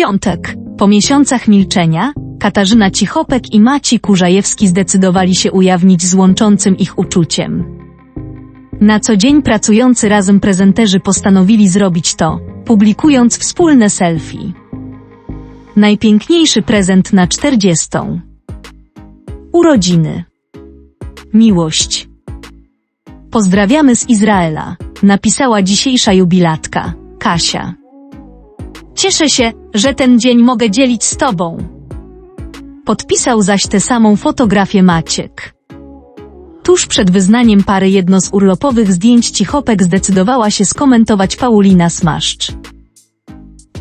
piątek, po miesiącach milczenia, Katarzyna Cichopek i Maci Kurzajewski zdecydowali się ujawnić z łączącym ich uczuciem. Na co dzień pracujący razem prezenterzy postanowili zrobić to, publikując wspólne selfie. Najpiękniejszy prezent na czterdziestą. Urodziny. Miłość. Pozdrawiamy z Izraela, napisała dzisiejsza jubilatka, Kasia. Cieszę się, że ten dzień mogę dzielić z tobą. Podpisał zaś tę samą fotografię Maciek. Tuż przed wyznaniem pary jedno z urlopowych zdjęć Cichopek zdecydowała się skomentować Paulina Smaszcz.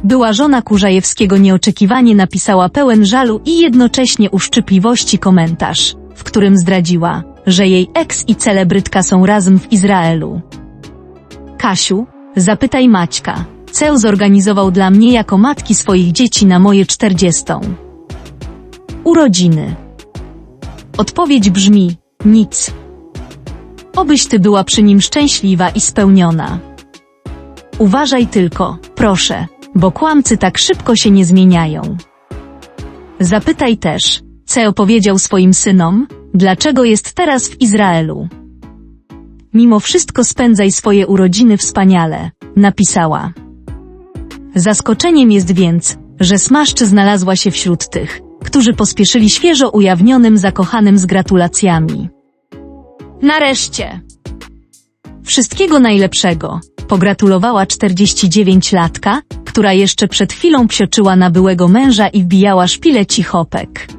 Była żona Kurzajewskiego nieoczekiwanie napisała pełen żalu i jednocześnie uszczypliwości komentarz, w którym zdradziła, że jej eks i celebrytka są razem w Izraelu. Kasiu, zapytaj Maćka, co zorganizował dla mnie jako matki swoich dzieci na moje czterdziestą. Urodziny. Odpowiedź brzmi, nic. Obyś ty była przy nim szczęśliwa i spełniona. Uważaj tylko, proszę, bo kłamcy tak szybko się nie zmieniają. Zapytaj też, co opowiedział swoim synom, dlaczego jest teraz w Izraelu. Mimo wszystko spędzaj swoje urodziny wspaniale, napisała. Zaskoczeniem jest więc, że Smaszczy znalazła się wśród tych, którzy pospieszyli świeżo ujawnionym zakochanym z gratulacjami. Nareszcie! Wszystkiego najlepszego, pogratulowała 49-latka, która jeszcze przed chwilą psioczyła na byłego męża i wbijała szpilę cichopek.